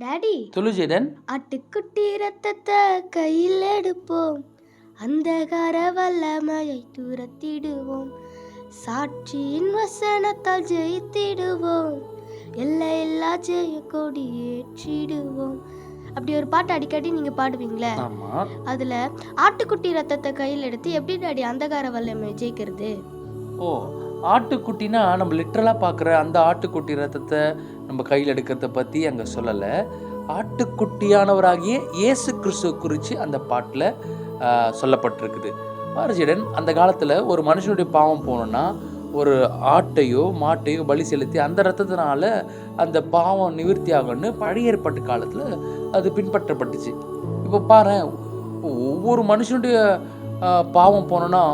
Daddy சொல்லு ஜெடன் ஆட்டுக்குட்டி ரத்தத்தை கையில் எடுப்போம். அந்தகார வல்லமையை துரத்திடுவோம். சாட்சியின் வசனத்தால் ஜெயித்திடுவோம். எல்லையில்லா ஜெய கொடி ஏற்றிடுவோம். அப்படி ஒரு பாட்டு அடிக்கடி நீங்க பாடுவீங்களே? அதுல ஆட்டுக்குட்டி ரத்தத்தை கையில் எடுத்து எப்படி டாடி அந்தகார வல்லமையை ஜெயிக்கிறது? ஓ ஆட்டுக்குட்டினா நம்ம லிட்ரலாக பார்க்குற அந்த ஆட்டுக்குட்டி ரத்தத்தை நம்ம கையில் எடுக்கிறத பற்றி அங்கே சொல்லலை. ஆட்டுக்குட்டியானவராகிய இயேசு கிறிஸ்துவ குறித்து அந்த பாட்டில் சொல்லப்பட்டிருக்குது. பாரஜிடன் அந்த காலத்தில் ஒரு மனுஷனுடைய பாவம் போகணுன்னா ஒரு ஆட்டையோ மாட்டையோ பலி செலுத்தி அந்த ரத்தத்தினால அந்த பாவம் நிவர்த்தி ஆகும்னு பழைய ஏற்பட்ட காலத்தில் அது பின்பற்றப்பட்டுச்சு. இப்போ பாரு ஒவ்வொரு மனுஷனுடைய பாவம் போனோன்னா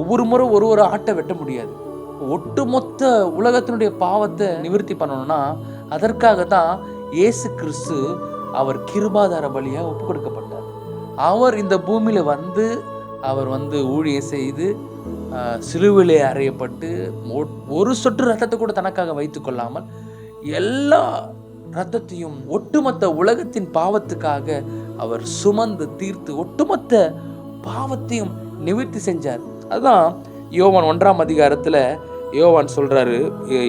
ஒவ்வொரு முறை ஒரு ஒரு ஆட்டை வெட்ட முடியாது. ஒட்டுமொத்த உலகத்தினுடைய பாவத்தை நிவர்த்தி பண்ணணும்னா அதற்காக தான் இயேசு கிறிஸ்து அவர் கிருபாதார பலியாக ஒப்பு கொடுக்கப்பட்டார். அவர் இந்த பூமியில் வந்து அவர் வந்து ஊழியம் செய்து சிலுவிலே அறையப்பட்டு ஒரு சொட்டு ரத்தத்தை கூட தனக்காக வைத்து கொள்ளாமல் எல்லா ரத்தத்தையும் ஒட்டுமொத்த உலகத்தின் பாவத்துக்காக அவர் சுமந்து தீர்த்து ஒட்டுமொத்த பாவத்தையும் நிவர்த்தி செஞ்சார். அதுதான் யோவான் ஒன்றாம் அதிகாரத்தில் யோவான் சொல்கிறாரு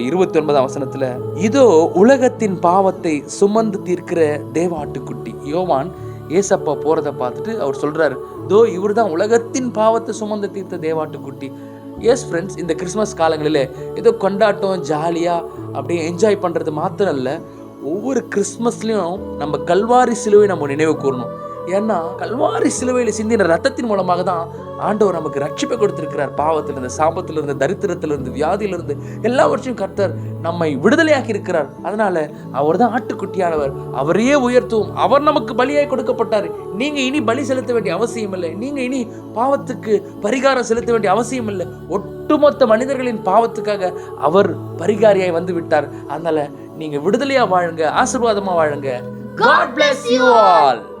இருபத்தி ஒன்பதாம் வசனத்தில் இதோ உலகத்தின் பாவத்தை சுமந்து தீர்க்கிற தேவாட்டுக்குட்டி. யோவான் ஏசப்பா போகிறத பார்த்துட்டு அவர் சொல்கிறார் தோ இவர் தான் உலகத்தின் பாவத்தை சுமந்து தீர்த்த தேவாட்டுக்குட்டி. எஸ் ஃப்ரெண்ட்ஸ் இந்த கிறிஸ்மஸ் காலங்களில் ஏதோ கொண்டாட்டம் ஜாலியாக அப்படியே என்ஜாய் பண்ணுறது மாத்திரம் இல்லை ஒவ்வொரு கிறிஸ்மஸ்லேயும் நம்ம கல்வாரி சிலுவை நம்ம நினைவு கூறணும். ஏன்னா கல்வாரி சிலுவையில் சிந்தின ரத்தத்தின் மூலமாக தான் ஆண்டவர் நமக்கு ரட்சிப்பை கொடுத்திருக்கிறார். பாவத்திலிருந்து சாபத்திலிருந்து தரித்திரத்திலிருந்து வியாதியிலிருந்து எல்லாவற்றையும் கர்த்தர் நம்மை விடுதலையாக்கி இருக்கிறார் அதனால அவர் தான் ஆட்டுக்குட்டியானவர். அவரையே உயர்த்துவோம். அவர் நமக்கு பலியாய் கொடுக்கப்பட்டார். நீங்க இனி பலி செலுத்த வேண்டிய அவசியம் இல்லை நீங்க இனி பாவத்துக்கு பரிகாரம் செலுத்த வேண்டிய அவசியம் இல்லை ஒட்டுமொத்த மனிதர்களின் பாவத்துக்காக அவர் பரிகாரியாய் வந்து விட்டார் அதனால நீங்க விடுதலையா வாழுங்க ஆசீர்வாதமா வாழுங்க. God bless you all.